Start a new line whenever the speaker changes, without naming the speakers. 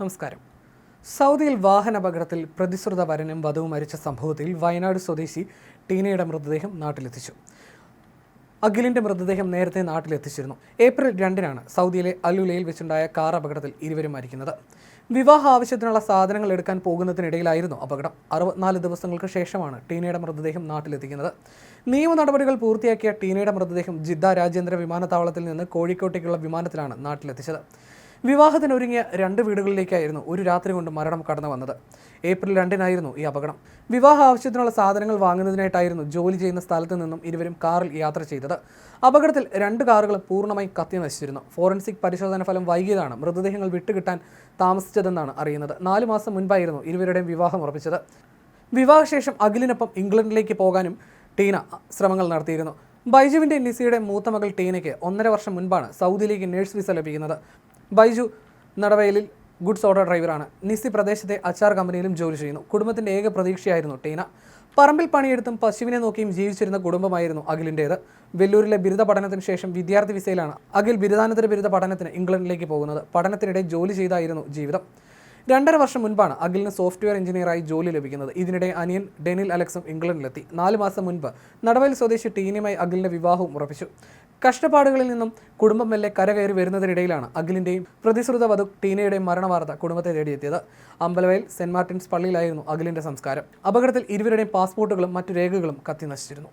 നമസ്കാരം. സൗദിയിൽ വാഹന അപകടത്തിൽ പ്രതിശ്രുത വരനും വധുവും മരിച്ച സംഭവത്തിൽ വയനാട് സ്വദേശി ടീനയുടെ മൃതദേഹം നാട്ടിലെത്തിച്ചു. അഖിലിന്റെ മൃതദേഹം നേരത്തെ നാട്ടിലെത്തിച്ചിരുന്നു. ഏപ്രിൽ രണ്ടിനാണ് സൗദിയിലെ അലുലയിൽ വെച്ചുണ്ടായ കാർ അപകടത്തിൽ ഇരുവരും മരിക്കുന്നത്. വിവാഹ ആവശ്യത്തിനുള്ള സാധനങ്ങൾ എടുക്കാൻ പോകുന്നതിനിടയിലായിരുന്നു അപകടം. അറുപത്തിനാല് ദിവസങ്ങൾക്ക് ശേഷമാണ് ടീനയുടെ മൃതദേഹം നാട്ടിലെത്തിക്കുന്നത്. നിയമ നടപടികൾ പൂർത്തിയാക്കിയ ടീനയുടെ മൃതദേഹം ജിദ്ദ രാജ്യാന്തര വിമാനത്താവളത്തിൽ നിന്ന് കോഴിക്കോട്ടേക്കുള്ള വിമാനത്തിലാണ് നാട്ടിലെത്തിച്ചത്. വിവാഹത്തിനൊരുങ്ങിയ രണ്ട് വീടുകളിലേക്കായിരുന്നു ഒരു രാത്രി കൊണ്ട് മരണം കടന്നു വന്നത്. ഏപ്രിൽ രണ്ടിനായിരുന്നു ഈ അപകടം. വിവാഹ ആവശ്യത്തിനുള്ള സാധനങ്ങൾ വാങ്ങുന്നതിനായിട്ടായിരുന്നു ജോലി ചെയ്യുന്ന സ്ഥലത്ത് നിന്നും ഇരുവരും കാറിൽ യാത്ര ചെയ്തത്. അപകടത്തിൽ രണ്ട് കാറുകളും പൂർണമായി കത്തി നശിച്ചിരുന്നു. ഫോറൻസിക് പരിശോധന ഫലം വൈകിയതാണ് മൃതദേഹങ്ങൾ വിട്ടുകിട്ടാൻ താമസിച്ചതെന്നാണ് അറിയുന്നത്. നാലു മാസം മുൻപായിരുന്നു ഇരുവരുടെയും വിവാഹം ഉറപ്പിച്ചത്. വിവാഹശേഷം അഖിലിനൊപ്പം ഇംഗ്ലണ്ടിലേക്ക് പോകാനും ടീന ശ്രമങ്ങൾ നടത്തിയിരുന്നു. ബൈജുവിന്റെ നിസിയുടെ മൂത്ത മകൾ ടീനയ്ക്ക് ഒന്നര വർഷം മുൻപാണ് സൗദിയിലേക്ക് നേഴ്സ് വിസ ലഭിക്കുന്നത്. ബൈജു നടവയലിൽ ഗുഡ്സ് ഓട്ടോ ഡ്രൈവറാണ്. നിസി പ്രദേശത്തെ അച്ചാർ കമ്പനിയിലും ജോലി ചെയ്യുന്നു. കുടുംബത്തിന്റെ ഏക പ്രതീക്ഷയായിരുന്നു ടീന. പറമ്പിൽ പണിയെടുത്തും പശുവിനെ നോക്കിയും ജീവിച്ചിരുന്ന കുടുംബമായിരുന്നു അഖിലിന്റേത് വെല്ലൂരിലെ ബിരുദ പഠനത്തിന് ശേഷം വിദ്യാർത്ഥി വിസയിലാണ് അഖിൽ ബിരുദാനന്തര ബിരുദ പഠനത്തിന് ഇംഗ്ലണ്ടിലേക്ക് പോകുന്നത്. പഠനത്തിനിടെ ജോലി ചെയ്തായിരുന്നു ജീവിതം. രണ്ടര വർഷം മുൻപാണ് അഖിലിന് സോഫ്റ്റ്വെയർ എഞ്ചിനീയറായി ജോലി ലഭിക്കുന്നത്. ഇതിനിടെ അനിയൻ ഡെനിൽ അലക്സും ഇംഗ്ലണ്ടിലെത്തി. നാല് മാസം മുൻപ് നടവൽ സ്വദേശി ടീനുമായി അഖിലിന്റെ വിവാഹവും ഉറപ്പിച്ചു. കഷ്ടപ്പാടുകളിൽ നിന്നും കുടുംബം മെല്ലെ കരകയറി വരുന്നതിനിടയിലാണ് അഖിലിന്റെയും പ്രതിശ്രുത വധു ടീനയുടെയും മരണവാർത്ത കുടുംബത്തെ തേടിയെത്തിയത്. അമ്പലവയൽ സെന്റ് മാർട്ടിൻസ് പള്ളിയിലായിരുന്നു അഖിലിന്റെ സംസ്കാരം. അപകടത്തിൽ ഇരുവരുടെയും പാസ്പോർട്ടുകളും മറ്റു രേഖകളും കത്തി നശിച്ചിരുന്നു.